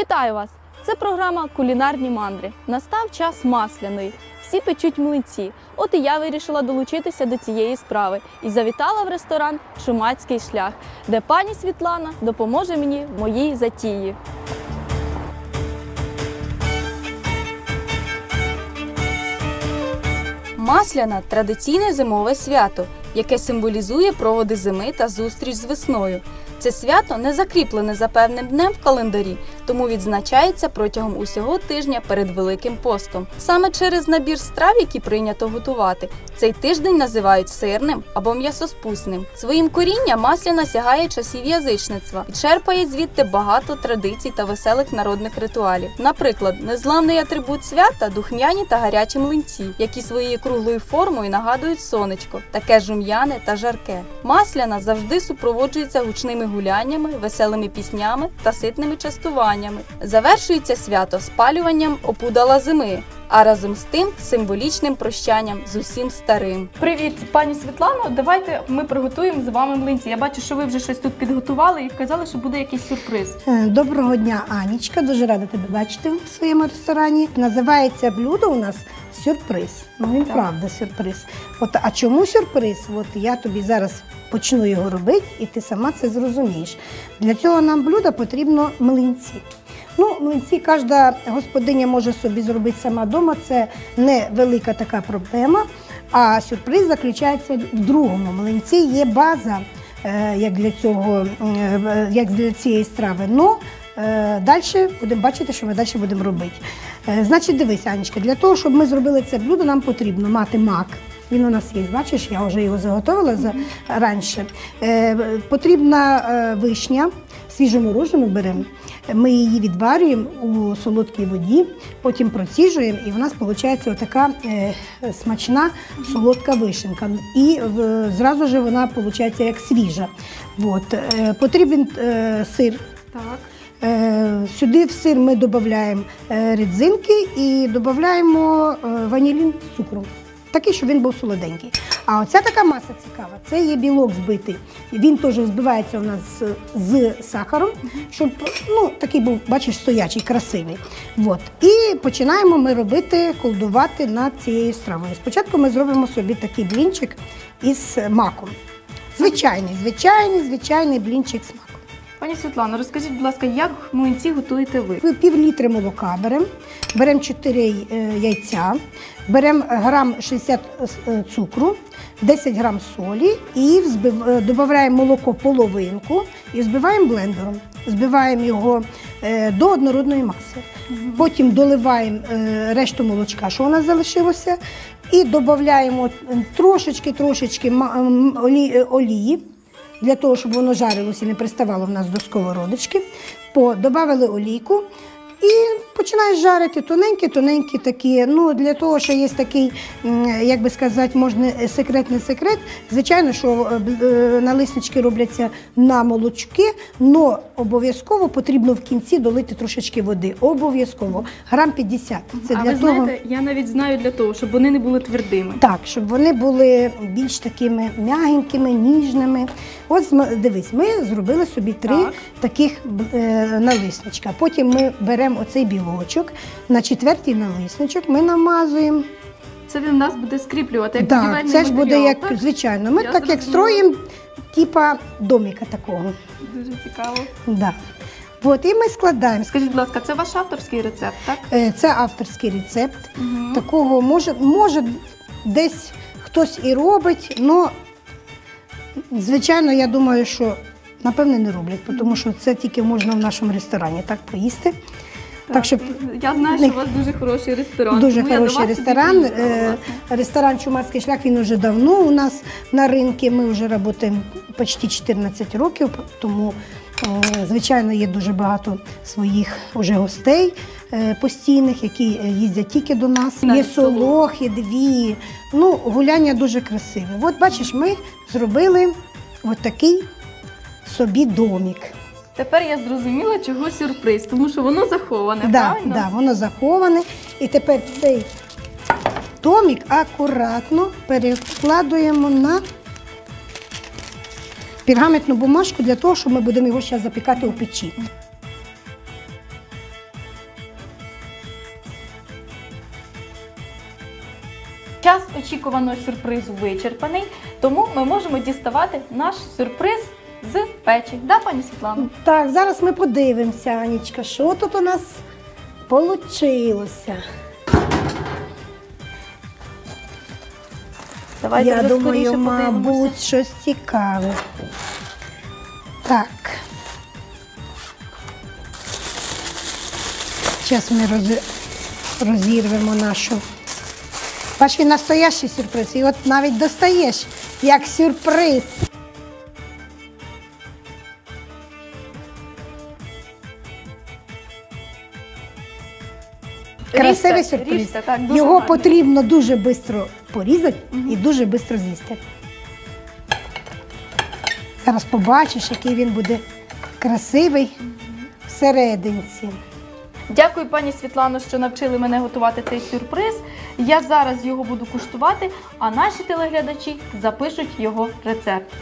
Вітаю вас! Це програма Кулінарні мандри. Настав час масляної. Всі печуть млинці. От і я вирішила долучитися до цієї справи і завітала в ресторан Шумацький шлях, де пані Світлана допоможе мені в моїй затії. Масляна традиційне зимове свято, яке символізує проводи зими та зустріч з весною. Це свято не закріплене за певним днем в календарі, тому відзначається протягом усього тижня перед Великим постом. Саме через набір страв, які прийнято готувати, цей тиждень називають сирним або м'ясоспусним. Своїм корінням масляна сягає часів язичництва і черпає звідти багато традицій та веселих народних ритуалів. Наприклад, незламний атрибут свята духмяні та гарячі млинці, які своєю круглою формою нагадують сонечко, таке жум'яне та жарке. Масляна завжди супроводжується гучними гуляннями, веселими піснями та ситними частуваннями. Завершується свято спалюванням опудала зими. А разом з тим символічним прощанням з усім старим. Привіт, пані Світлано. Давайте ми приготуємо з вами млинці. Я бачу, що ви вже щось тут підготували і казали, що буде якийсь сюрприз. Е, Доброго дня, Анічка. Дуже рада тебе бачити в своєму ресторані. Називається блюдо у нас сюрприз. Ну він Так. правда сюрприз. От а чому сюрприз? От я тобі зараз почну його робити, і ти сама це зрозумієш. Для цього нам блюда потрібно млинці. Ну, млинці кожна господиня може собі зробити сама вдома. Це не велика така проблема. А сюрприз заключається в другому. Млинці є база е, як для цього, е, як для цієї страви. Ну, е, далі будемо бачити, що ми далі будемо робити. Значить, дивись, Анечка, для того, щоб ми зробили це блюдо, нам потрібно мати мак. Він у нас є, бачиш, я вже його заготовила за раніше. Е, потрібна вишня, свіжоморожену беремо. Ми її відварюємо у солодкій воді, потім проціжуємо, і в нас виходить отака е, смачна солодка вишенка. І зразу ж вона виходить як свіжа. От. Е, потрібен е, сир. Так. Сюди в сир ми додаємо рідзинки і додаємо ванілін з цукром. Такий, щоб він був солоденький. А оця така маса цікава, це є білок збитий. Він теж збивається у нас з, з сахаром, щоб ну, такий був, бачиш, стоячий, красивий. От. І починаємо ми робити, колдувати над цією стравою. Спочатку ми зробимо собі такий блінчик із маком. Звичайний, звичайний, звичайний блінчик з маком. Пані Світлано, розкажіть, будь ласка, як млинці готуєте ви? Ми пів літри молока беремо, беремо 4 е, яйця, беремо грам 60 е, цукру, 10 грам солі і взбив, е, додаємо молоко половинку і збиваємо блендером. Збиваємо його е, до однородної маси. Потім доливаємо е, решту молочка, що у нас залишилося, і додаємо трошечки-трошечки е, олії для того, щоб воно жарилося і не приставало в нас до сковородочки. По, добавили олійку і починаєш жарити тоненькі, тоненькі такі. Ну, для того, що є такий, як би сказати, можна е, секрет, не секрет. Звичайно, що е, е, налиснички робляться на молочки, але обов'язково потрібно в кінці долити трошечки води. Обов'язково. Грам 50. Це а для ви того. знаєте, я навіть знаю для того, щоб вони не були твердими. Так, щоб вони були більш такими м'ягенькими, ніжними. От дивись, ми зробили собі три Так. таких е, налисничка. Потім ми беремо оцей білочок, на четвертій налисничок ми намазуємо. Це він нас буде скріплювати, як Так, будівельний це ж буде матеріал, як так? звичайно. Ми Я так як зрозуміла. строїмо, типа доміка такого. Дуже цікаво. Да. От, і ми складаємо. Скажіть, будь ласка, це ваш авторський рецепт, так? Е, Це авторський рецепт. Мгм. Такого може, може десь хтось і робить, але звичайно, я думаю, що напевне не роблять, тому що це тільки можна в нашому ресторані так поїсти. Так, що Я знаю, що у вас дуже хороший ресторан. дуже тому хороший ресторан. Е. Ресторан Чумацький шлях він вже давно у нас на ринку. Ми вже працюємо почти 14 років, тому звичайно є дуже багато своїх уже гостей е, постійних, які їздять тільки до нас. Є солохи, дві. Ну, гуляння дуже красиве. От бачиш, ми зробили от такий собі домік. Тепер я зрозуміла, чого сюрприз, тому що воно заховане. Да, правильно? да, воно заховане. І тепер цей томік акуратно перекладуємо на пергаментну бумажку для того, щоб ми будемо його зараз запікати у печі. Час очікуваного сюрпризу вичерпаний, тому ми можемо діставати наш сюрприз з печі. Да, пані Світлано? Так, зараз ми подивимося, Анічка, що тут у нас получилося. Давайте Я вже думаю, скоріше подивимося. мабуть, щось цікаве. Так. Зараз ми роз... розірвемо нашу. Бач, він настоящий сюрприз. І от навіть достаєш як сюрприз. Красивий Ріжте, сюрприз. ріжте, так, дуже Його гарно. потрібно дуже швидко порізати і дуже швидко з'їсти. Зараз побачиш, який він буде красивий всерединці. Дякую, пані Світлано, що навчили мене готувати цей сюрприз. Я зараз його буду куштувати, а наші телеглядачі запишуть його рецепт.